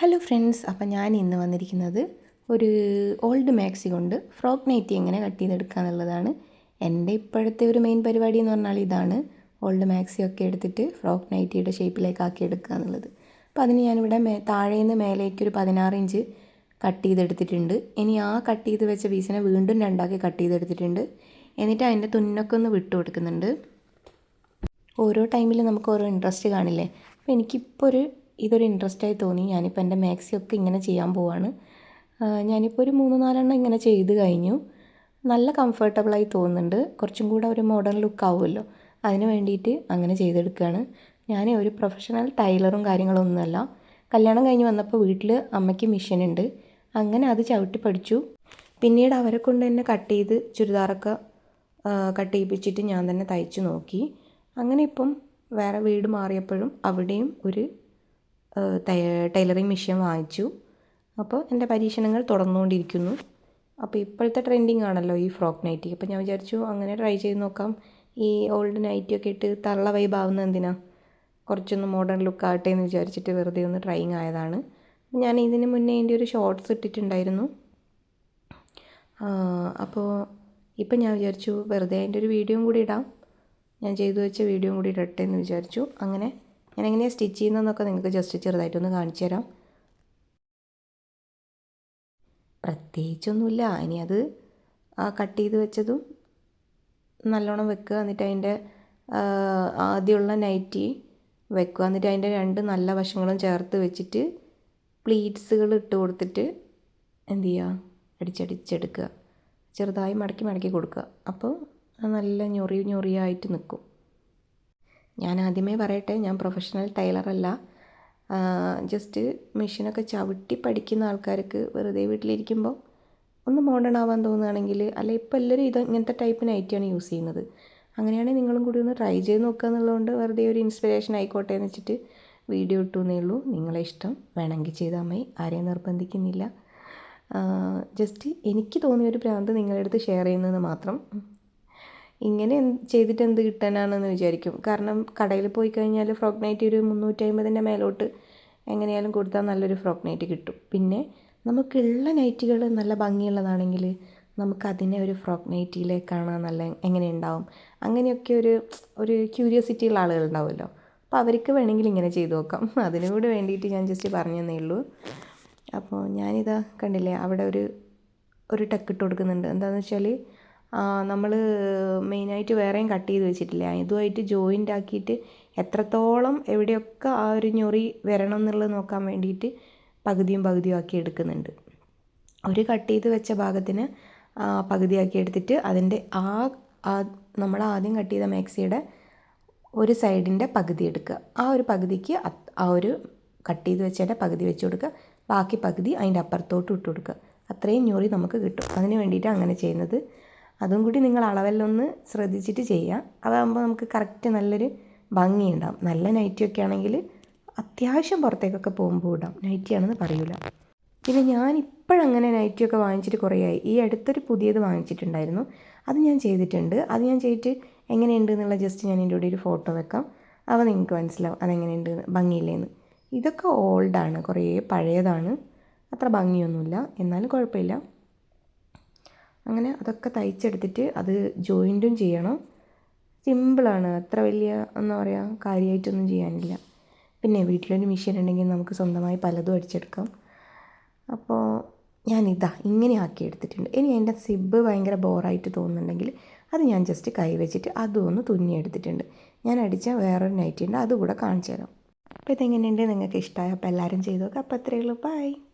Hello friends അപ്പം ഞാൻ ഇന്ന് വന്നിരിക്കുന്നത് ഒരു ഓൾഡ് മാക്സി കൊണ്ട് ഫ്രോക്ക് നൈറ്റി എങ്ങനെ കട്ട് ചെയ്തെടുക്കുക എന്നുള്ളതാണ്. എന്റെ ഇപ്പോഴത്തെ ഒരു മെയിൻ പരിപാടി എന്ന് പറഞ്ഞാൽ ഇതാണ്. ഓൾഡ് മാക്സി ഒക്കെ എടുത്തിട്ട് ഫ്രോക്ക് നൈറ്റിയുടെ ഷേപ്പിലേക്ക് ആക്കി എടുക്കുക എന്നുള്ളത്. അപ്പോൾ അതിന് ഞാനിവിടെ മേ താഴേന്ന് മേലേക്ക് ഒരു പതിനാറ് ഇഞ്ച് കട്ട് ചെയ്തെടുത്തിട്ടുണ്ട്. ഇനി ആ കട്ട് ചെയ്ത് വെച്ച പീസിനെ വീണ്ടും രണ്ടാക്കി കട്ട് ചെയ്തെടുത്തിട്ടുണ്ട്. എന്നിട്ട് അതിന്റെ തുന്നൊക്കെ ഒന്ന് വിട്ടു കൊടുക്കുന്നുണ്ട്. ഓരോ ടൈമിൽ നമുക്ക് ഓരോ ഇൻട്രസ്റ്റ് കാണില്ലേ? അപ്പോൾ എനിക്കിപ്പോൾ ഒരു ഇതൊരു ഇൻട്രസ്റ്റായി തോന്നി. ഞാനിപ്പോൾ എന്റെ മാക്സിയൊക്കെ ഇങ്ങനെ ചെയ്യാൻ പോവാണ്. ഞാനിപ്പോൾ ഒരു മൂന്ന് നാലെണ്ണം ഇങ്ങനെ ചെയ്ത് കഴിഞ്ഞു. നല്ല കംഫർട്ടബിളായി തോന്നുന്നുണ്ട്. കുറച്ചും കൂടെ ഒരു മോഡേൺ ലുക്ക് ആവുമല്ലോ. അതിന് വേണ്ടിയിട്ട് അങ്ങനെ ചെയ്തെടുക്കുകയാണ് ഞാൻ ഒരു പ്രൊഫഷണൽ ടൈലറും കാര്യങ്ങളൊന്നുമല്ല. കല്യാണം കഴിഞ്ഞ് വന്നപ്പോൾ വീട്ടിൽ അമ്മയ്ക്ക് ഉണ്ട്. അങ്ങനെ അത് ചവിട്ടി പഠിച്ചു. പിന്നീട് അവരെ കൊണ്ട് തന്നെ കട്ട് ചെയ്ത് ചുരിദാറൊക്കെ കട്ട് ചെയ്യിപ്പിച്ചിട്ട് ഞാൻ തന്നെ തയ്ച്ചു നോക്കി. അങ്ങനെ ഇപ്പം വേറെ വീട് മാറിയപ്പോഴും അവിടെയും ഒരു ടൈലറിങ് മെഷീൻ വാങ്ങിച്ചു. അപ്പോൾ എന്റെ പരീക്ഷണങ്ങൾ തുടർന്നുകൊണ്ടിരിക്കുന്നു. അപ്പോൾ ഇപ്പോഴത്തെ ട്രെൻഡിങ് ആണല്ലോ ഈ ഫ്രോക്ക് നൈറ്റി. അപ്പോൾ ഞാൻ വിചാരിച്ചു അങ്ങനെ ട്രൈ ചെയ്ത് നോക്കാം. ഈ ഓൾഡ് നൈറ്റിയൊക്കെ ഇട്ട് തള്ള വൈബ് ആവുന്ന എന്തിനാ? കുറച്ചൊന്ന് മോഡേൺ ലുക്ക് ആകട്ടെ എന്ന് വിചാരിച്ചിട്ട് വെറുതെ ഒന്ന് ട്രൈങ് ആയതാണ്. ഞാൻ ഇതിന് മുന്നേ എന്റെ ഒരു ഷോർട്സ് ഇട്ടിട്ടുണ്ടായിരുന്നു. അപ്പോൾ ഇപ്പം ഞാൻ വിചാരിച്ചു വെറുതെ അതിന്റെ ഒരു വീഡിയോയും കൂടി ഇടാം. ഞാൻ ചെയ്തു വെച്ച വീഡിയോയും കൂടി ഇടട്ടെ എന്ന് വിചാരിച്ചു. അങ്ങനെ ഞാൻ എങ്ങനെയാണ് സ്റ്റിച്ച് ചെയ്യുന്നതെന്നൊക്കെ നിങ്ങൾക്ക് ജസ്റ്റ് ചെറുതായിട്ടൊന്ന് കാണിച്ചു തരാം. പ്രത്യേകിച്ചൊന്നുമില്ല. ഇനി അത് കട്ട് ചെയ്ത് വെച്ചതും നല്ലോണം വെക്കുക. എന്നിട്ട് അതിന്റെ ആദ്യമുള്ള നൈറ്റി വെക്കുക. എന്നിട്ട് അതിന്റെ രണ്ട് നല്ല വശങ്ങളും ചേർത്ത് വെച്ചിട്ട് പ്ലീറ്റ്സുകൾ ഇട്ട് കൊടുത്തിട്ട് എന്ത് ചെയ്യുക? അടിച്ചടിച്ചെടുക്കുക. ചെറുതായി മടക്കി മടക്കി കൊടുക്കുക. അപ്പോൾ നല്ല ഞൊറി ഞൊറിയായിട്ട് നിൽക്കും. ഞാൻ ആദ്യമേ പറയട്ടെ ഞാൻ പ്രൊഫഷണൽ ടൈലറല്ല ജസ്റ്റ് മെഷീനൊക്കെ ചവിട്ടി പഠിക്കുന്ന ആൾക്കാർക്ക് വെറുതെ വീട്ടിലിരിക്കുമ്പോൾ ഒന്ന് മോഡേൺ ആവാൻ തോന്നുകയാണെങ്കിൽ അല്ല ഇപ്പോൾ എല്ലാവരും ഇത് ഇങ്ങനത്തെ ടൈപ്പ് നൈറ്റിയാണ് യൂസ് ചെയ്യുന്നത്. അങ്ങനെയാണെങ്കിൽ നിങ്ങളും കൂടി ഒന്ന് ട്രൈ ചെയ്ത് നോക്കുക എന്നുള്ളതുകൊണ്ട് വെറുതെ ഒരു ഇൻസ്പിറേഷൻ ആയിക്കോട്ടെ എന്ന് വെച്ചിട്ട് വീഡിയോ ഇട്ടു എന്നേ ഉള്ളൂ. നിങ്ങളെ ഇഷ്ടം വേണമെങ്കിൽ ചെയ്താൽ മതി ആരെയും നിർബന്ധിക്കുന്നില്ല. ജസ്റ്റ് എനിക്ക് തോന്നിയ ഒരു ഭ്രാന്ത് നിങ്ങളുടെ അടുത്ത് ഷെയർ ചെയ്യുന്നത് മാത്രം. ഇങ്ങനെ ചെയ്തിട്ട് എന്ത് കിട്ടാനാണെന്ന് വിചാരിക്കും. കാരണം കടയിൽ പോയി കഴിഞ്ഞാൽ ഫ്രോക്ക് നൈറ്റ് ഒരു മുന്നൂറ്റി മേലോട്ട് എങ്ങനെയാലും കൊടുത്താൽ നല്ലൊരു ഫ്രോക്ക് നൈറ്റ് കിട്ടും. പിന്നെ നമുക്കുള്ള നൈറ്റുകൾ നല്ല ഭംഗിയുള്ളതാണെങ്കിൽ നമുക്കതിനെ ഒരു ഫ്രോക്ക് നൈറ്റിയിലേക്കാണ് നല്ല എങ്ങനെ ഉണ്ടാവും അങ്ങനെയൊക്കെ ഒരു ഒരു ക്യൂരിയോസിറ്റി ഉള്ള ആളുകൾ ഉണ്ടാവുമല്ലോ അപ്പോൾ അവർക്ക് വേണമെങ്കിൽ ഇങ്ങനെ ചെയ്തു നോക്കാം. അതിനുകൂടി വേണ്ടിയിട്ട് ഞാൻ ജസ്റ്റ് പറഞ്ഞു തന്നേ ഉള്ളൂ. അപ്പോൾ ഞാനിതാ കണ്ടില്ലേ അവിടെ ഒരു ഒരു ടക്ക് ഇട്ട് കൊടുക്കുന്നുണ്ട്. എന്താണെന്ന് വെച്ചാൽ നമ്മൾ മെയിനായിട്ട് വേറെയും കട്ട് ചെയ്ത് വെച്ചിട്ടില്ല? ഇതുമായിട്ട് ജോയിന്റ് ആക്കിയിട്ട് എത്രത്തോളം എവിടെയൊക്കെ ആ ഒരു ഞൊറി വരണം എന്നുള്ളത് നോക്കാൻ വേണ്ടിയിട്ട് പകുതിയും പകുതിയും ആക്കി എടുക്കുന്നുണ്ട്. ഒരു കട്ട് ചെയ്ത് വെച്ച ഭാഗത്തിന് പകുതിയാക്കി എടുത്തിട്ട് അതിന്റെ ആ നമ്മൾ ആദ്യം കട്ട് ചെയ്ത മാക്സിയുടെ ഒരു സൈഡിന്റെ പകുതി എടുക്കുക. ആ ഒരു പകുതിക്ക് ആ ഒരു കട്ട് ചെയ്ത് വെച്ചതിന്റെ പകുതി വെച്ച് കൊടുക്കുക. ബാക്കി പകുതി അതിന്റെ അപ്പുറത്തോട്ട് ഇട്ട് കൊടുക്കുക. അത്രയും ഞൊറി നമുക്ക് കിട്ടും. അതിന് വേണ്ടിയിട്ട് അങ്ങനെ ചെയ്യുന്നത്. അതും കൂടി നിങ്ങൾ അളവെല്ലാം ശ്രദ്ധിച്ചിട്ട് ചെയ്യുക. അതാകുമ്പോൾ നമുക്ക് കറക്റ്റ് നല്ലൊരു ഭംഗിയുണ്ടാവും. നല്ല നൈറ്റിയൊക്കെ ആണെങ്കിൽ അത്യാവശ്യം പുറത്തേക്കൊക്കെ പോകുമ്പോൾ ഇടാം. നൈറ്റിയാണെന്ന് പറയൂല. പിന്നെ ഞാൻ ഇപ്പോഴങ്ങനെ നൈറ്റിയൊക്കെ വാങ്ങിച്ചിട്ട് കുറേയായി ഈ അടുത്തൊരു പുതിയത് വാങ്ങിച്ചിട്ടുണ്ടായിരുന്നു. അത് ഞാൻ ചെയ്തിട്ടുണ്ട്. അത് ഞാൻ ചെയ്തിട്ട് എങ്ങനെയുണ്ട് എന്നുള്ള ജസ്റ്റ് ഞാൻ എന്റെ കൂടെ ഒരു ഫോട്ടോ വെക്കാം. അവ നിങ്ങൾക്ക് മനസ്സിലാവും അതെങ്ങനെയുണ്ട് ഭംഗിയില്ലേന്ന്. ഇതൊക്കെ ഓൾഡാണ് കുറേ പഴയതാണ്. അത്ര ഭംഗിയൊന്നുമില്ല. എന്നാലും കുഴപ്പമില്ല. അങ്ങനെ അതൊക്കെ തയ്ച്ചെടുത്തിട്ട് അത് ജോയിന്റും ചെയ്യണം. സിമ്പിളാണ്. അത്ര വലിയ എന്താ പറയുക കാര്യമായിട്ടൊന്നും ചെയ്യാനില്ല. പിന്നെ വീട്ടിലൊരു മെഷീൻ ഉണ്ടെങ്കിൽ നമുക്ക് സ്വന്തമായി പലതും അടിച്ചെടുക്കാം. അപ്പോൾ ഞാനിതാ ഇങ്ങനെ ആക്കി എടുത്തിട്ടുണ്ട്. ഇനി എന്റെ സിബ് ഭയങ്കര ബോറായിട്ട് തോന്നുന്നുണ്ടെങ്കിൽ അത് ഞാൻ ജസ്റ്റ് കൈ വെച്ചിട്ട് അതും ഒന്ന് തുന്നിയെടുത്തിട്ടുണ്ട് ഞാൻ അടിച്ച വേറൊരു നൈറ്റി ഉണ്ട് അതുകൂടെ കാണിച്ചു തരാം. അപ്പോൾ ഇതെങ്ങനെയുണ്ട്? നിങ്ങൾക്ക് ഇഷ്ടമായ? അപ്പോൾ എല്ലാവരും ചെയ്തു നോക്കാം. അപ്പോൾ അത്രയേ ഉള്ളൂ. ബൈ.